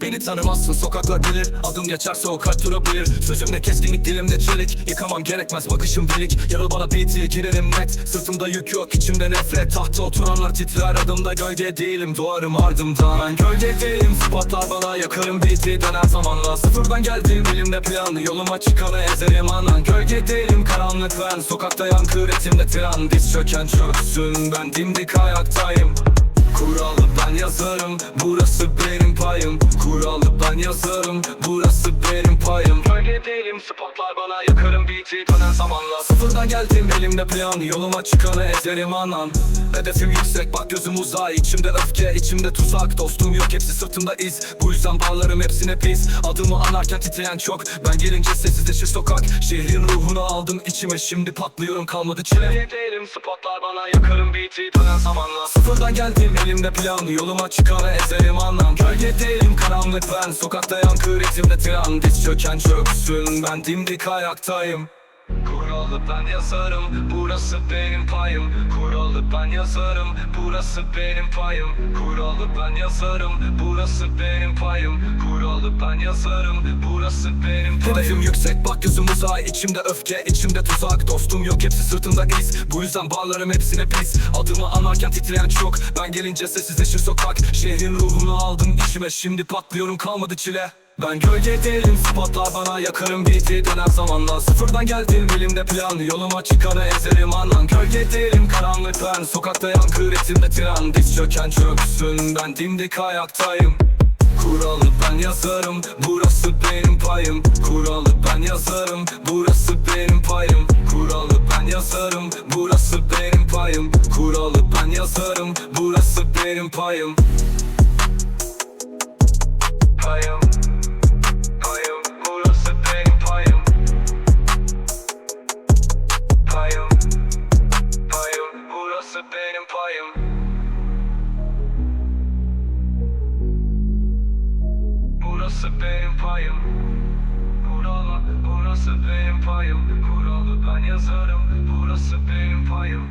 Beni tanımazsın sokaklar bilir Adım geçerse o kalp durabilir Sözümle keskinlik dilimde çelik. Yıkamam gerekmez bakışım delik Yarıl bana beat'e girerim net. Sırtımda yük yok içimde nefret. Tahta oturanlar titrer adımda gölge değilim. Doğarım ardımdan. Ben gölge değilim Spotlar bana yakarım. Beat'i döner zamanla. Sıfırdan geldim elimde plan. Yoluma çıkanı ezerim anan. Gölge değilim karanlık ben. Sokakta yankı üretimde tren. Diz çöken çöksün ben. Dimdik ayaktayım Kuralı ben yazarım. Burası benim payım. Kuralı ben yazarım. Burası benim payım. Gölge değilim spotlar bana yakarım. Beat'i dönen zamanla Sıfırdan geldim. Elimde plan Yoluma çıkanı ezerim anan. Hedefim yüksek bak gözüm uzay İçimde öfke içimde tuzak. Dostum yok hepsi sırtımda iz. Bu yüzden bağlarım hepsine pis. Adımı anarken titreyen çok. Ben gelince sessizleşir sokak. Şehrin ruhunu aldım içime. Şimdi patlıyorum kalmadı çile Gölge değilim spotlar bana yakarım. Beat'i dönen zamanla Sıfırdan geldim. elimde plan Yoluma çıkanı ezerim anlam. Gölge değilim karanlık ben Sokakta yankı ritimde tren. Diz çöken çöksün ben dimdik ayaktayım. Kuralı ben yazarım Burası benim payım Kuralı ben yazarım Burası benim payım. Kuralı ben yazarım Burası benim payım. Kuralı ben yazarım Burası benim payım. Hedefim yüksek bak gözüm uzay içimde öfke içimde tuzak. Dostum yok hepsi sırtımda iz. Bu yüzden bağlarım hepsine pis. Adımı anarken titreyen çok. Ben gelince sessizleşir sokak. Şehrin ruhunu aldım içime Şimdi patlıyorum kalmadı çile ben gölge değilim spotlar bana yakarım beat'i döner zamanla Sıfırdan geldim elimde plan. Yoluma çıkanı ezerim anan Gölge değilim karanlık ben. Sokakta yankı ritimde tren. Diz çöken çöksün ben dimdik ayaktayım. Kuralı ben yazarım burası benim payım. Kuralı ben yazarım burası benim payım. Kuralı ben yazarım burası benim payım. Kuralı ben yazarım burası benim Payım burası benim payım Burası benim payım Buralı, burası benim payım Kuralı ben yazarım Burası benim payım